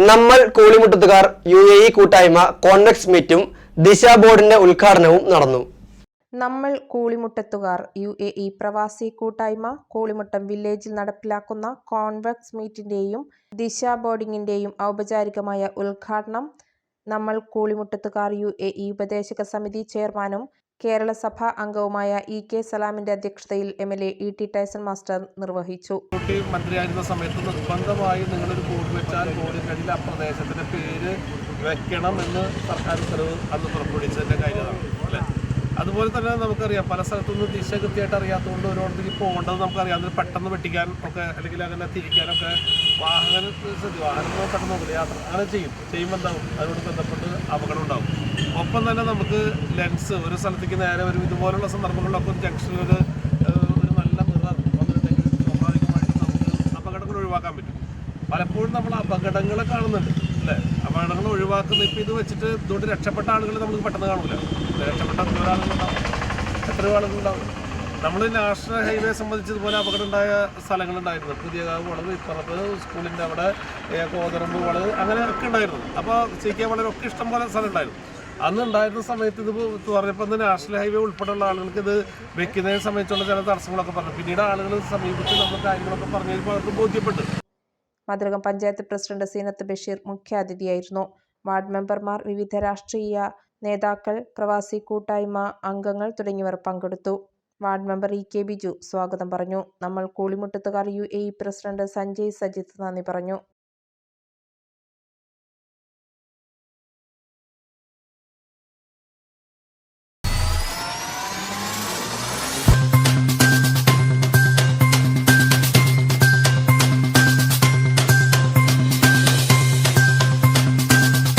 നമ്മൾ കൂളിമുട്ടത്തുകാർ U A E കൂട്ടായ്മ കോൺവെക്സ് മീറ്റും ദിശ ബോർഡിന്റെ ഉദ്ഘാടനവും നടന്നു. നമ്മൾ കൂളിമുട്ടത്തുകാർ യു എ ഇ പ്രവാസി കൂട്ടായ്മ കൂളിമുട്ടം വില്ലേജിൽ നടപ്പിലാക്കുന്ന കോൺവെക്സ് മീറ്റിന്റെയും ദിശ ബോർഡിങ്ങിന്റെയും ഔപചാരികമായ ഉദ്ഘാടനം നമ്മൾ കൂളിമുട്ടത്തുകാർ യു എ ഇ ഉപദേശക സമിതി ചെയർമാനും കേരള സഭാ അംഗവുമായ ഇ കെ സലാമിന്റെ അധ്യക്ഷതയിൽ M L A E T Tyson master നിർവഹിച്ചു. മന്ത്രിയായിരുന്ന സമയത്ത് നിർബന്ധമായി നിങ്ങളൊരു ബോർഡ് വെച്ചാൽ ബോർഡിനടിയിൽ ആ പ്രദേശത്തിന്റെ പേര് വെക്കണം എന്ന് സർക്കാർ ഉത്തരവ് അന്ന് പുറപ്പെടുവിച്ചതിന്റെ കാര്യമാണ് അല്ലേ? അതുപോലെ തന്നെ നമുക്കറിയാം പല സ്ഥലത്തുനിന്ന് ദിശ കൃത്യമായിട്ട് അറിയാത്തതുകൊണ്ട് ഓരോരുത്തർക്ക് പോകേണ്ടത് നമുക്കറിയാം. അതിന് പെട്ടെന്ന് വെട്ടിക്കാൻ ഒക്കെ അല്ലെങ്കിൽ അങ്ങനെ തിരിക്കാനൊക്കെ വാഹന വാഹനം പെട്ടെന്ന് നോക്കില്ല. യാത്ര അങ്ങനെ ചെയ്യും. ചെയ്യുമ്പോൾ എന്താവും? അതിനോട് ബന്ധപ്പെട്ട് അപകടം ഉണ്ടാവും. ഒപ്പം തന്നെ നമുക്ക് ലെൻസ് ഒരു സ്ഥലത്തേക്ക് നേരെ വരും. ഇതുപോലുള്ള സന്ദർഭങ്ങളിലൊക്കെ ഒരു ജംഗ്ഷനിൽ ഒരു ഒരു നല്ല മിറർ വന്നിട്ടുണ്ടെങ്കിൽ സ്വാഭാവികമായിട്ടും നമുക്ക് അപകടങ്ങൾ ഒഴിവാക്കാൻ പറ്റും. പലപ്പോഴും നമ്മൾ അപകടങ്ങളെ കാണുന്നുണ്ട്. അല്ലേ അപകടങ്ങൾ ഒഴിവാക്കുന്ന. ഇപ്പം ഇത് വെച്ചിട്ട് ഇതുകൊണ്ട് രക്ഷപ്പെട്ട ആളുകൾ നമുക്ക് പെട്ടെന്ന് കാണില്ല രക്ഷപ്പെട്ട എത്ര ആളുകളുണ്ടാവും. എത്രയോ ആളുകളുണ്ടാവും? നമ്മൾ നാഷണൽ ഹൈവേ സംബന്ധിച്ച് സംബന്ധിച്ചതുപോലെ അപകടം ഉണ്ടായ സ്ഥലങ്ങളുണ്ടായിരുന്നു പുതിയകാവ് വളവ് ഇപ്പുറത്ത് സ്കൂളിന്റെ അവിടെ കോതറമ്പ് വളവ് അങ്ങനെ ഒക്കെ ഉണ്ടായിരുന്നു. അപ്പോൾ സി വളരെ ഒക്കെ ഇഷ്ടംപോലെ സ്ഥലം ഉണ്ടായിരുന്നു അന്ന് ഉണ്ടായിരുന്ന സമയത്ത് ഇത് പറഞ്ഞപ്പോൾ ഇന്ന് നാഷണൽ ഹൈവേ ഉൾപ്പെടെയുള്ള ആളുകൾക്ക് ഇത് വെക്കുന്നതിനെ സംബന്ധിച്ചുള്ള ചില തടസ്സങ്ങളൊക്കെ പറഞ്ഞു. പിന്നീട് ആളുകൾ സമീപിച്ച് നമ്മൾ കാര്യങ്ങളൊക്കെ പറഞ്ഞു കഴിഞ്ഞപ്പോൾ അവർക്ക് ബോധ്യപ്പെട്ടു. മധുരകം പഞ്ചായത്ത് പ്രസിഡന്റ് സീനത്ത് ബഷീർ മുഖ്യാതിഥിയായിരുന്നു. വാർഡ് മെമ്പർമാർ വിവിധ രാഷ്ട്രീയ നേതാക്കൾ പ്രവാസി കൂട്ടായ്മ അംഗങ്ങൾ തുടങ്ങിയവർ പങ്കെടുത്തു. Ward member E K Biju സ്വാഗതം പറഞ്ഞു. നമ്മൾ കൂളിമുട്ടത്തുകാർ U A E president Sanjay Sajith നന്ദി പറഞ്ഞു.